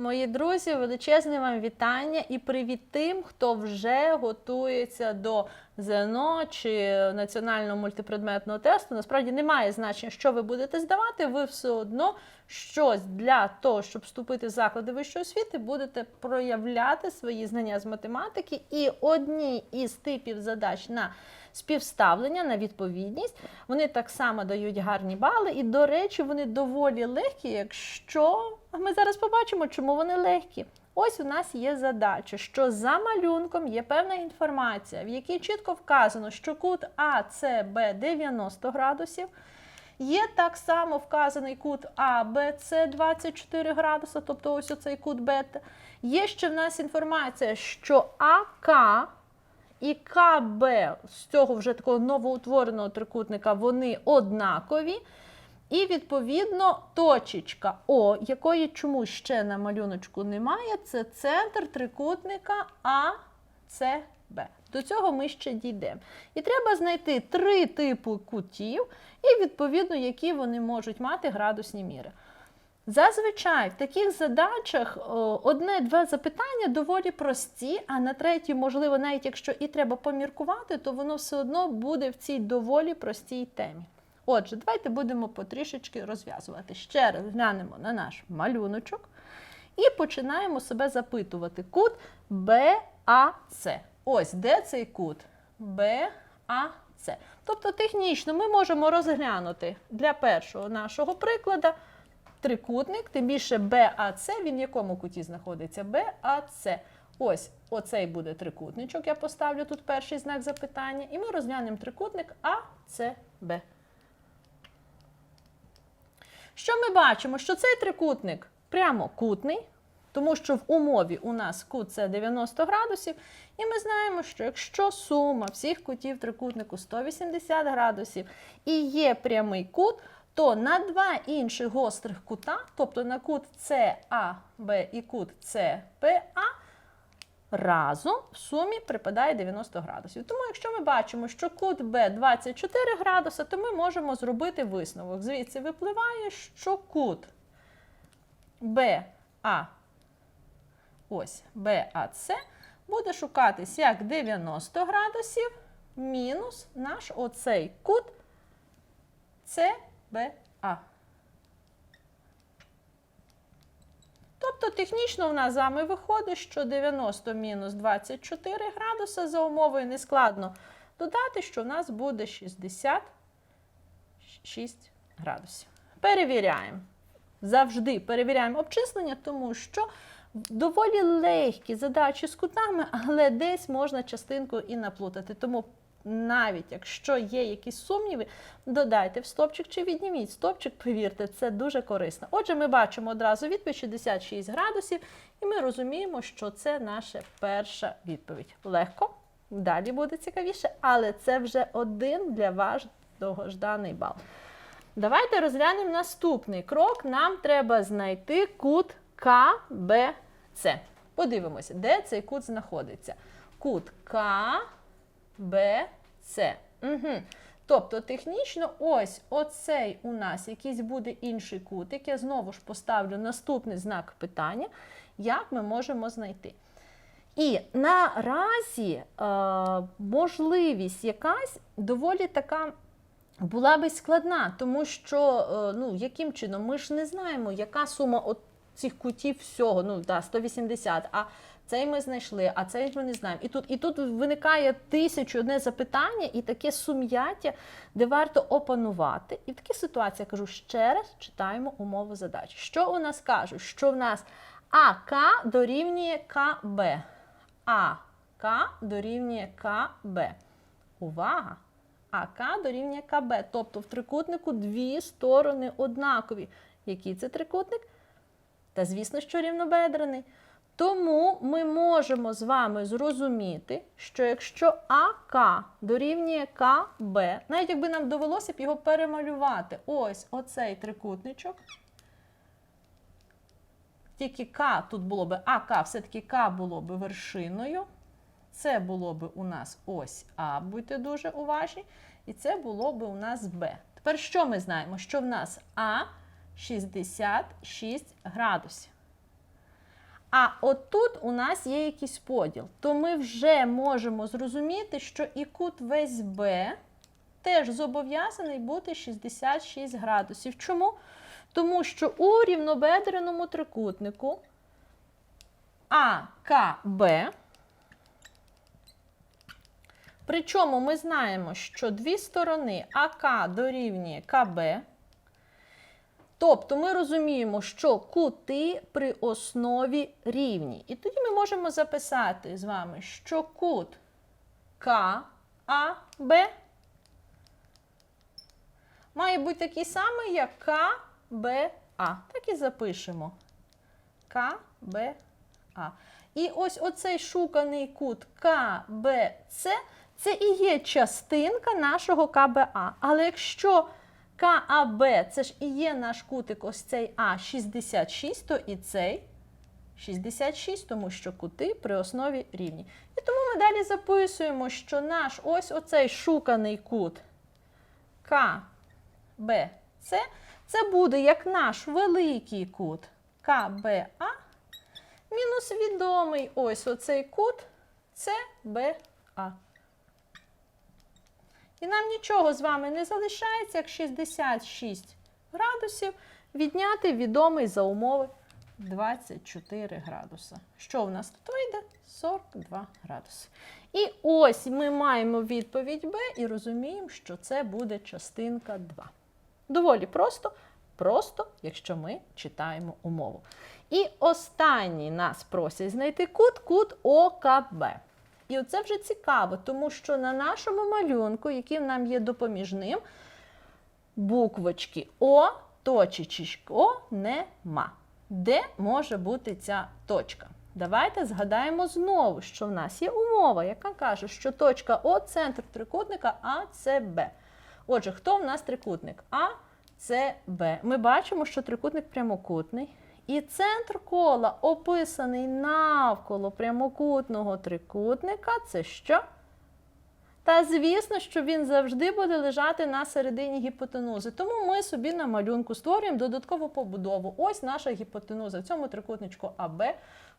Мої друзі, величезне вам вітання і привіт тим, хто вже готується до ЗНО чи національного мультипредметного тесту. Насправді немає значення, що ви будете здавати. Ви все одно щось для того, щоб вступити в заклади вищої освіти, будете проявляти свої знання з математики. І одні із типів задач на співставлення, на відповідність, вони так само дають гарні бали. І, до речі, вони доволі легкі, якщо ми зараз побачимо, чому вони легкі. Ось у нас є задача, що за малюнком є певна інформація, в якій чітко вказано, що кут АЦБ 90 градусів. Є так само вказаний кут АБЦ 24 градуса, тобто ось оцей кут бета. Є ще в нас інформація, що АК і КБ з цього вже такого новоутвореного трикутника вони однакові. І, відповідно, точечка О, якої чомусь ще на малюночку немає, це центр трикутника АЦБ. До цього ми ще дійдемо. І треба знайти три типи кутів, і, відповідно, які вони можуть мати градусні міри. Зазвичай в таких задачах одне-два запитання доволі прості, а на третій, можливо, навіть якщо і треба поміркувати, то воно все одно буде в цій доволі простій темі. Отже, давайте будемо потрішечки розв'язувати. Ще раз глянемо на наш малюночок і починаємо себе запитувати. Кут БАЦ. Ось де цей кут БАЦ. Тобто технічно ми можемо розглянути для першого нашого прикладу трикутник, тим більше БАЦ, він в якому куті знаходиться? БАЦ. Ось оцей буде трикутничок. Я поставлю тут перший знак запитання. І ми розглянемо трикутник АЦБ. Що ми бачимо? Що цей трикутник прямокутний, тому що в умові у нас кут це 90 градусів, і ми знаємо, що якщо сума всіх кутів трикутнику 180 градусів і є прямий кут, то на два інших гострих кута, тобто на кут САБ і кут СПА, разом в сумі припадає 90 градусів. Тому, якщо ми бачимо, що кут Б 24 градуса, то ми можемо зробити висновок. Звідси випливає, що кут БА, ось БАЦ, буде шукатись як 90 градусів мінус наш оцей кут СБА. Тобто технічно в нас з вами виходить, що 90 мінус 24 градуса за умовою нескладно додати, що в нас буде 66 градусів. Перевіряємо. Завжди перевіряємо обчислення, тому що доволі легкі задачі з кутами, але десь можна частинку і наплутати. Тому навіть якщо є якісь сумніви, додайте в стопчик чи відніміть стопчик, повірте, це дуже корисно. Отже, ми бачимо одразу відповідь 66 градусів, і ми розуміємо, що це наша перша відповідь. Легко, далі буде цікавіше, але це вже один для вас довгожданий бал. Давайте розглянемо наступний крок. Нам треба знайти кут КБЦ. Подивимося, де цей кут знаходиться. Кут КБЦ. Угу. Тобто, технічно, ось оцей у нас якийсь буде інший кутик. Я знову ж поставлю наступний знак питання, як ми можемо знайти. І наразі е, можливість якась доволі така була би складна, тому що е, ну, яким чином ми ж не знаємо, яка сума от цих кутів всього, ну да, 180, а цей ми знайшли, а цей ми не знаємо. І тут і тут виникає тисячу одне запитання і таке сум'яття, де варто опанувати. І в такій ситуації я кажу ще раз читаємо умову задачі. Що у нас кажуть? Що в нас АК дорівнює КБ. АК дорівнює КБ. Увага! АК дорівнює КБ. Тобто в трикутнику дві сторони однакові. Який це трикутник? Та, звісно, що рівнобедрений. Тому ми можемо з вами зрозуміти, що якщо АК дорівнює КБ, навіть якби нам довелося б його перемалювати, ось оцей трикутничок, тільки К тут було б АК, все-таки К було б вершиною. Це було б у нас ось А, будьте дуже уважні. І це було б у нас Б. Тепер що ми знаємо? Що в нас А 66 градусів. А отут у нас є якийсь поділ. То ми вже можемо зрозуміти, що і кут весь Б теж зобов'язаний бути 66 градусів. Чому? Тому що у рівнобедреному трикутнику АКБ, причому ми знаємо, що дві сторони АК дорівнює КБ. Тобто ми розуміємо, що кути при основі рівні. І тоді ми можемо записати з вами, що кут КАБ має бути такий самий, як КБА. Так і запишемо. КБА. І ось оцей шуканий кут КБЦ це і є частинка нашого КБА. Але якщо КАБ це ж і є наш кутик, ось цей А 66, то і цей 66, тому що кути при основі рівні. І тому ми далі записуємо, що наш ось оцей шуканий кут КБЦ, це буде як наш великий кут КБА, мінус відомий ось оцей кут ЦБА. І нам нічого з вами не залишається, як 66 градусів відняти відомий за умови 24 градуса. Що в нас тут вийде? 42 градуси. І ось ми маємо відповідь Б і розуміємо, що це буде частинка 2. Доволі просто, просто, якщо ми читаємо умову. І останній нас просять знайти кут, кут ОКБ. І оце вже цікаво, тому що на нашому малюнку, який нам є допоміжним, буквочки О, точечки нема. Де може бути ця точка? Давайте згадаємо знову, що в нас є умова, яка каже, що точка О центр трикутника АЦБ. Отже, хто в нас трикутник? А, С, Б. Ми бачимо, що трикутник прямокутний. І центр кола, описаний навколо прямокутного трикутника, це що? Та звісно, що він завжди буде лежати на середині гіпотенузи. Тому ми собі на малюнку створюємо додаткову побудову. Ось наша гіпотенуза в цьому трикутничку АБ.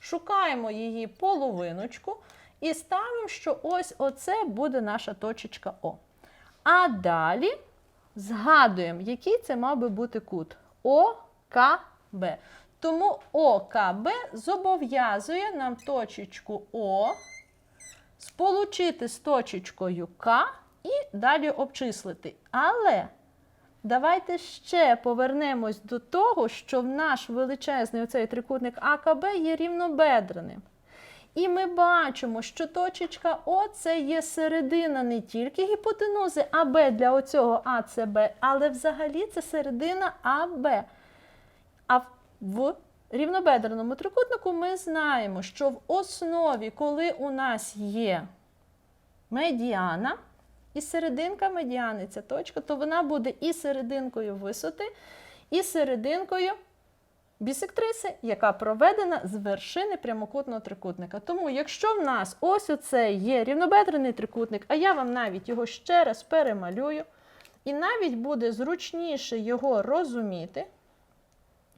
Шукаємо її половиночку і ставимо, що ось оце буде наша точечка О. А далі згадуємо, який це мав би бути кут ОКБ. Тому ОКБ зобов'язує нам точечку О сполучити з точечкою К і далі обчислити. Але давайте ще повернемось до того, що в наш величезний оцей трикутник АКБ є рівнобедреним. І ми бачимо, що точечка О це є середина не тільки гіпотенузи АБ для оцього АЦБ, але взагалі це середина АБ. А в рівнобедреному трикутнику ми знаємо, що в основі, коли у нас є медіана, і серединка медіани, ця точка, то вона буде і серединкою висоти, і серединкою бісектриси, яка проведена з вершини прямокутного трикутника. Тому, якщо в нас ось оце є рівнобедрений трикутник, а я вам навіть його ще раз перемалюю, і навіть буде зручніше його розуміти.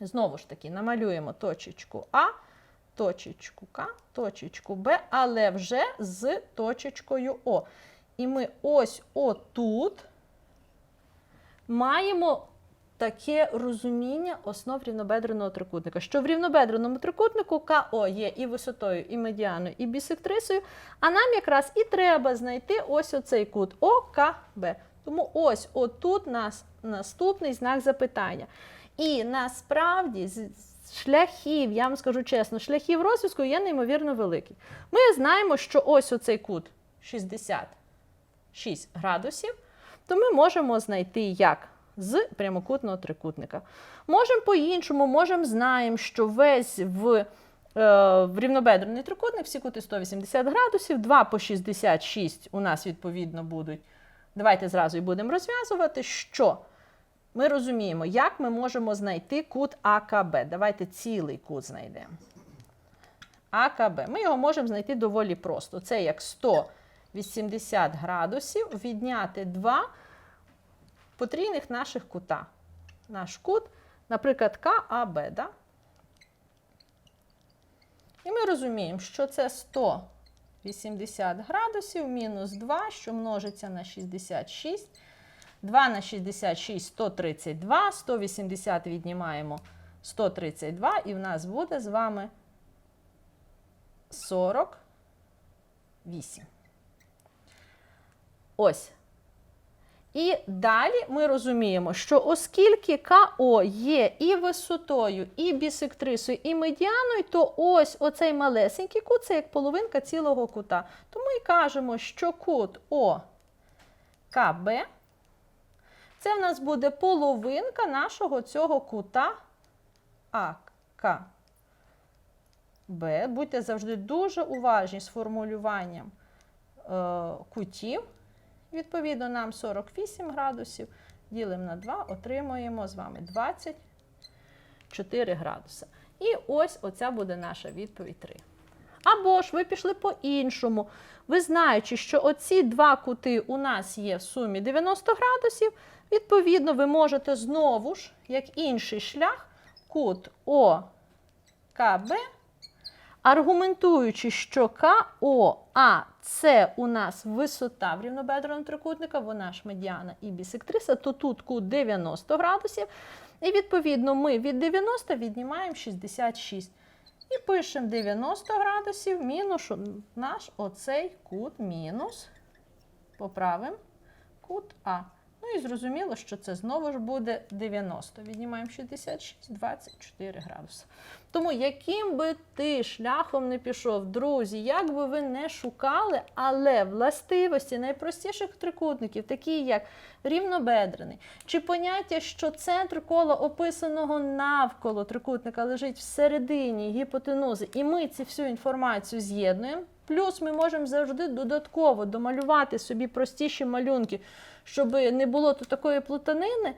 Знову ж таки, намалюємо точечку А, точечку К, точечку Б, але вже з точечкою О. І ми ось отут маємо таке розуміння основ рівнобедреного трикутника. Що в рівнобедреному трикутнику КО є і висотою, і медіаною, і бісектрисою, а нам якраз і треба знайти ось оцей кут ОКБ. Тому ось отут нас наступний знак запитання. І насправді шляхів, я вам скажу чесно, шляхів розв'язку є неймовірно великий. Ми знаємо, що ось оцей кут 66 градусів, то ми можемо знайти як з прямокутного трикутника. Можемо по-іншому, можемо знаємо, що весь в, е, в рівнобедрений трикутник всі кути 180 градусів, 2 по 66 у нас відповідно будуть. Давайте зразу і будемо розв'язувати, що ми розуміємо, як ми можемо знайти кут АКБ. Давайте цілий кут знайдемо. АКБ. Ми його можемо знайти доволі просто. Це як 180 градусів відняти два потрійних наших кута. Наш кут, наприклад, КАБ. Да? І ми розуміємо, що це 180 градусів мінус 2, що множиться на 66. 2 на 66 132, 180 віднімаємо 132, і в нас буде з вами 48. Ось. І далі ми розуміємо, що оскільки КО є і висотою, і бісектрисою, і медіаною, то ось оцей малесенький кут це як половинка цілого кута. Тому і кажемо, що кут ОКБ це в нас буде половинка нашого цього кута АКБ. Будьте завжди дуже уважні з формулюванням е, кутів. Відповідно, нам 48 градусів. Ділимо на 2, отримуємо з вами 24 градуси. І ось оця буде наша відповідь 3. Або ж ви пішли по-іншому. Ви знаючи, що оці два кути у нас є в сумі 90 градусів, відповідно, ви можете знову ж, як інший шлях, кут ОКБ, аргументуючи, що КОА це у нас висота в рівнобедреного трикутника, вона ж медіана і бісектриса, то тут кут 90 градусів. І відповідно ми від 90 віднімаємо 66. І пишемо 90 градусів мінус наш оцей кут мінус. Поправимо кут А. Ну і зрозуміло, що це знову ж буде 90. Віднімаємо 66, 24 градуси. Тому, яким би ти шляхом не пішов, друзі, як би ви не шукали, але властивості найпростіших трикутників, такі як рівнобедрений, чи поняття, що центр кола описаного навколо трикутника лежить всередині гіпотенузи, і ми цю всю інформацію з'єднуємо. Плюс ми можемо завжди додатково домалювати собі простіші малюнки, щоб не було тут такої плутанини,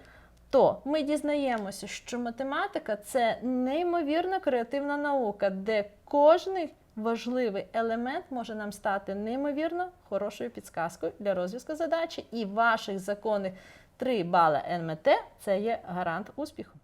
то ми дізнаємося, що математика це неймовірно креативна наука, де кожний важливий елемент може нам стати неймовірно хорошою підсказкою для розв'язку задачі, і ваших законних 3 бали НМТ це є гарант успіху.